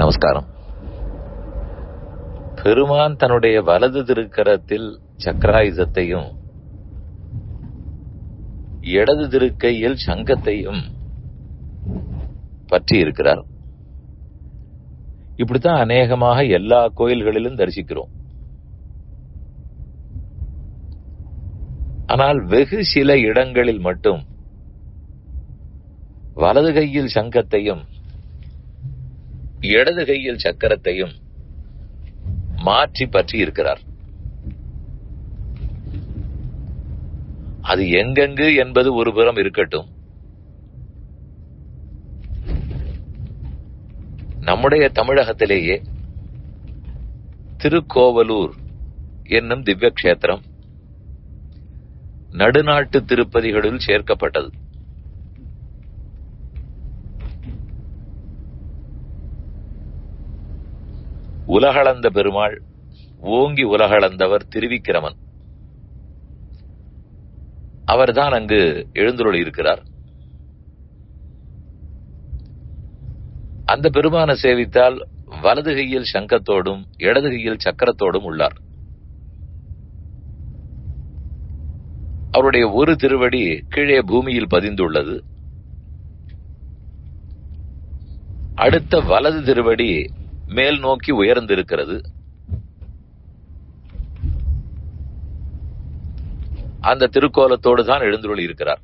நமஸ்காரம். பெருமான் தன்னுடைய வலது திருக்கரத்தில் சக்கராயுதத்தையும் இடது திருக்கையில் சங்கத்தையும் பற்றி இருக்கிறார். இப்படித்தான் அநேகமாக எல்லா கோயில்களிலும் தரிசிக்கிறோம். ஆனால் வெகு சில இடங்களில் மட்டும் வலது கையில் சங்கத்தையும் இடது கையில் சக்கரத்தையும் மாற்றி பற்றி இருக்கிறார். அது எங்கெங்கு என்பது ஒரு புறம் இருக்கட்டும். நம்முடைய தமிழகத்திலேயே திருக்கோவலூர் என்னும் திவ்ய கஷேத்திரம் நடுநாட்டு திருப்பதிகளில் சேர்க்கப்பட்டது. உலகளந்த பெருமாள் ஓங்கி உலகளந்தவர் திருவிக்கிரமன். அவர்தான் அங்கு எழுந்துருள் இருக்கிறார் அந்த பெருமான சேவித்தால் வலது கையில் சங்கத்தோடும் இடது கையில் சக்கரத்தோடும் உள்ளார். அவருடைய ஒரு திருவடி கீழே பூமியில் பதிந்துள்ளது. அடுத்த வலது திருவடி மேல் நோக்கி உயர்ந்திருக்கிறது. அந்த திருக்கோலத்தோடு தான் எழுந்துள்ள இருக்கிறார்.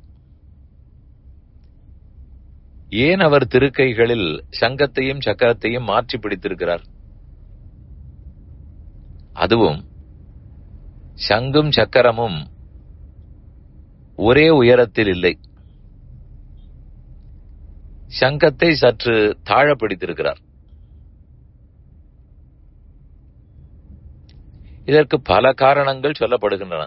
ஏன் அவர் திருக்கைகளில் சங்கத்தையும் சக்கரத்தையும் மாற்றி பிடித்திருக்கிறார்? அதுவும் சங்கும் சக்கரமும் ஒரே உயரத்தில் இல்லை. சங்கத்தை சற்று தாழ பிடித்திருக்கிறார். இதற்கு பல காரணங்கள் சொல்லப்படுகின்றன.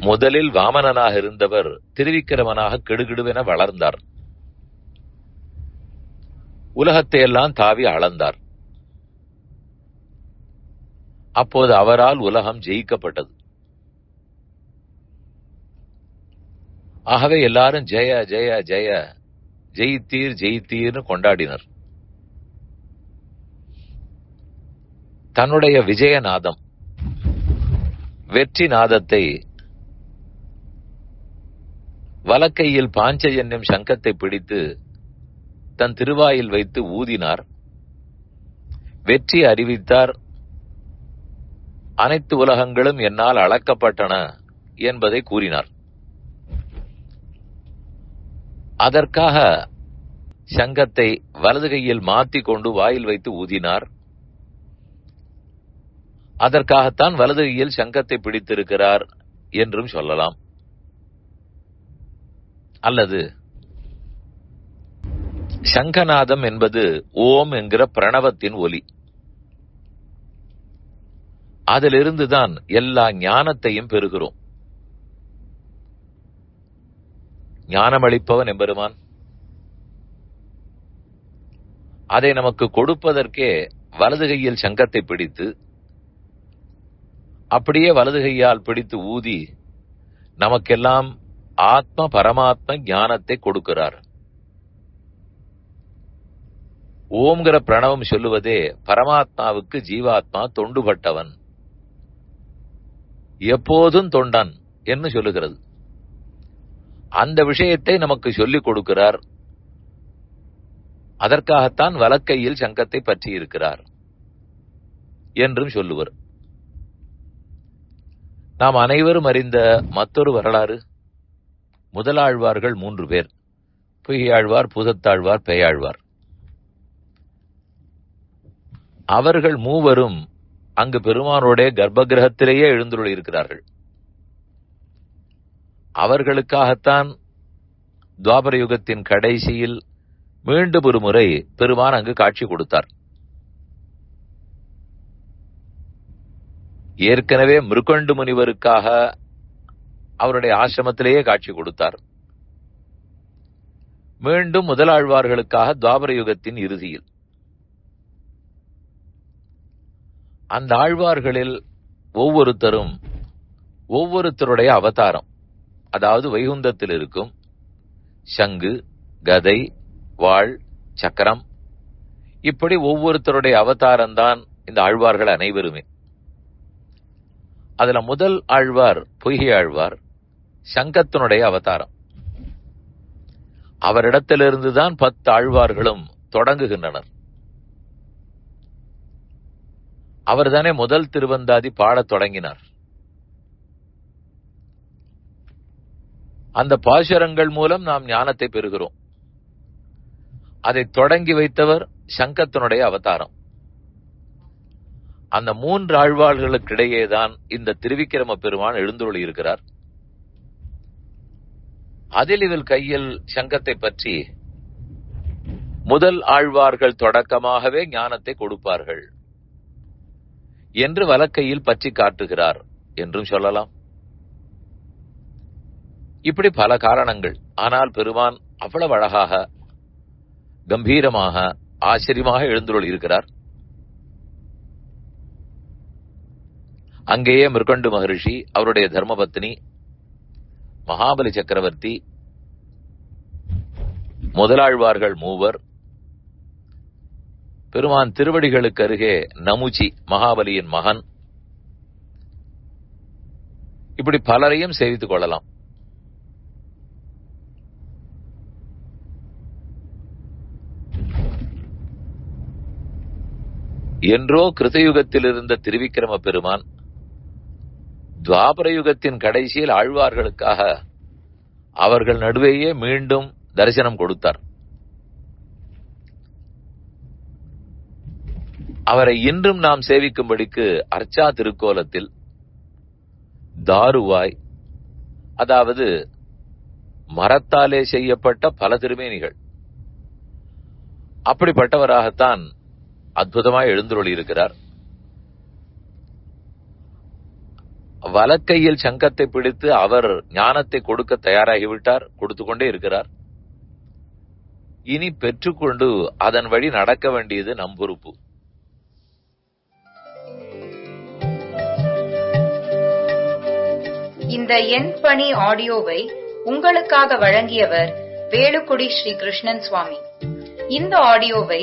முதலில் வாமனனாக இருந்தவர் திருவிக்கிரமனாக கெடுகிடுவென வளர்ந்தார். உலகத்தை எல்லாம் தாவி அளந்தார். அப்போது அவரால் உலகம் ஜெயிக்கப்பட்டது. ஆகவே எல்லாரும் ஜெய ஜெய ஜெய ஜெயித்தீர் ஜெயித்தீர்னு கொண்டாடினர். தன்னுடைய விஜயநாதம் வெற்றி நாதத்தை வலக்கையில் பாஞ்ச என்னும் சங்கத்தை பிடித்து தன் திருவாயில் வைத்து ஊதினார். வெற்றி அறிவித்தார். அனைத்து உலகங்களும் என்னால் அளக்கப்பட்டன என்பதை கூறினார். அதற்காக சங்கத்தை வலது கையில் மாத்தி கொண்டு வாயில் வைத்து ஊதினார். அதற்காகத்தான் வலது கையில் சங்கத்தை பிடித்திருக்கிறார் என்றும் சொல்லலாம். அல்லது சங்கநாதம் என்பது ஓம் என்கிற பிரணவத்தின் ஒலி. அதிலிருந்துதான் எல்லா ஞானத்தையும் பெறுகிறோம். ஞானமளிப்பவன் எம்பெருமான். அதை நமக்கு கொடுப்பதற்கே வலது கையில் சங்கத்தை பிடித்து அப்படியே வலது கையால் பிடித்து ஊதி நமக்கெல்லாம் ஆத்ம பரமாத்ம ஞானத்தை கொடுக்கிறார். ஓம்கிற பிரணவம் சொல்லுவதே பரமாத்மாவுக்கு ஜீவாத்மா தொண்டுபட்டவன். எப்போதும் தொண்டன் என்று சொல்லுகிறது. அந்த விஷயத்தை நமக்கு சொல்லிக் கொடுக்கிறார். அதற்காகத்தான் வலக்கையில் சங்கத்தை பற்றி இருக்கிறார். என்றும் சொல்லுவர். நாம் அனைவரும் அறிந்த மற்றொரு வரலாறு. முதலாழ்வார்கள் மூன்று பேர். பொய்யாழ்வார் புதத்தாழ்வார் பெயாழ்வார். அவர்கள் மூவரும் அங்கு பெருமானோடைய கர்ப்ப கிரகத்திலேயே எழுந்துள்ள இருக்கிறார்கள். அவர்களுக்காகத்தான் துவாபர யுகத்தின் கடைசியில் மீண்டும் ஒரு முறை பெருமான் அங்கு காட்சி கொடுத்தார். ஏற்கனவே மிருகண்டு முனிவருக்காக அவருடைய ஆசிரமத்திலேயே காட்சி கொடுத்தார். மீண்டும் முதலாழ்வார்களுக்காக துவாபர யுகத்தின் இறுதியில். அந்த ஆழ்வார்களில் ஒவ்வொருத்தரும் ஒவ்வொருத்தருடைய அவதாரம். அதாவது வைகுந்தத்தில் இருக்கும் சங்கு கதை வாழ் சக்கரம் இப்படி ஒவ்வொருத்தருடைய அவதாரம் தான் இந்த ஆழ்வார்கள் அனைவருமே. அதுல முதல் ஆழ்வார் பொய்கை ஆழ்வார் சங்கத்தினுடைய அவதாரம். அவரிடத்திலிருந்துதான் பத்து ஆழ்வார்களும் தொடங்குகின்றனர். அவர்தானே முதல் திருவந்தாதி பாடத் தொடங்கினார். அந்த பாசுரங்கள் மூலம் நாம் ஞானத்தை பெறுகிறோம். அதை தொடங்கி வைத்தவர் சங்கத்தினுடைய அவதாரம். அந்த மூன்று ஆழ்வாள்களுக்கிடையேதான் இந்த திருவிக்கிரம பெருமான் எழுந்துள்ளி இருக்கிறார். அதில் இவள் கையில் சங்கத்தை பற்றி முதல் ஆழ்வார்கள் தொடக்கமாகவே ஞானத்தை கொடுப்பார்கள் என்று வலக்கையில் பற்றி காட்டுகிறார் என்றும் சொல்லலாம். இப்படி பல காரணங்கள். ஆனால் பெருமான் அவ்வளவு அழகாக கம்பீரமாக ஆச்சரியமாக எழுந்துள்ள இருக்கிறார். அங்கேயே மிருகண்டு மகரிஷி அவருடைய தர்மபத்னி மகாபலி சக்கரவர்த்தி முதலாழ்வார்கள் மூவர் பெருமான் திருவடிகளுக்கு அருகே நமுச்சி மகாபலியின் மகன். இப்படி பலரையும் சேவித்துக் கொள்ளலாம். என்றோ கிருதயுகத்தில் இருந்த திருவிக்கிரம பெருமான் துவாபர யுகத்தின் கடைசியில் ஆழ்வார்களுக்காக அவர்கள் நடுவேயே மீண்டும் தரிசனம் கொடுத்தார். அவரை இன்றும் நாம் சேவிக்கும்படிக்கு அர்ச்சா திருக்கோலத்தில் தாருவாய் அதாவது மரத்தாலே செய்யப்பட்ட பல திருமேனிகள். அப்படிப்பட்டவராகத்தான் அற்புதமாய் எழுந்துள்ளி இருக்கிறார் வலக்கையில் சங்கத்தை பிடித்து அவர் ஞானத்தை கொடுக்க தயாராகிவிட்டார் கொடுத்து கொண்டே இருக்கிறார். இனி பெற்றுக்கொண்டு அதன் வழி நடக்க வேண்டியது நம் பொறுப்பு. இந்த எண் பணி ஆடியோவை உங்களுக்காக வழங்கியவர் வேலுக்குடி ஸ்ரீ கிருஷ்ணன் சுவாமி. இந்த ஆடியோவை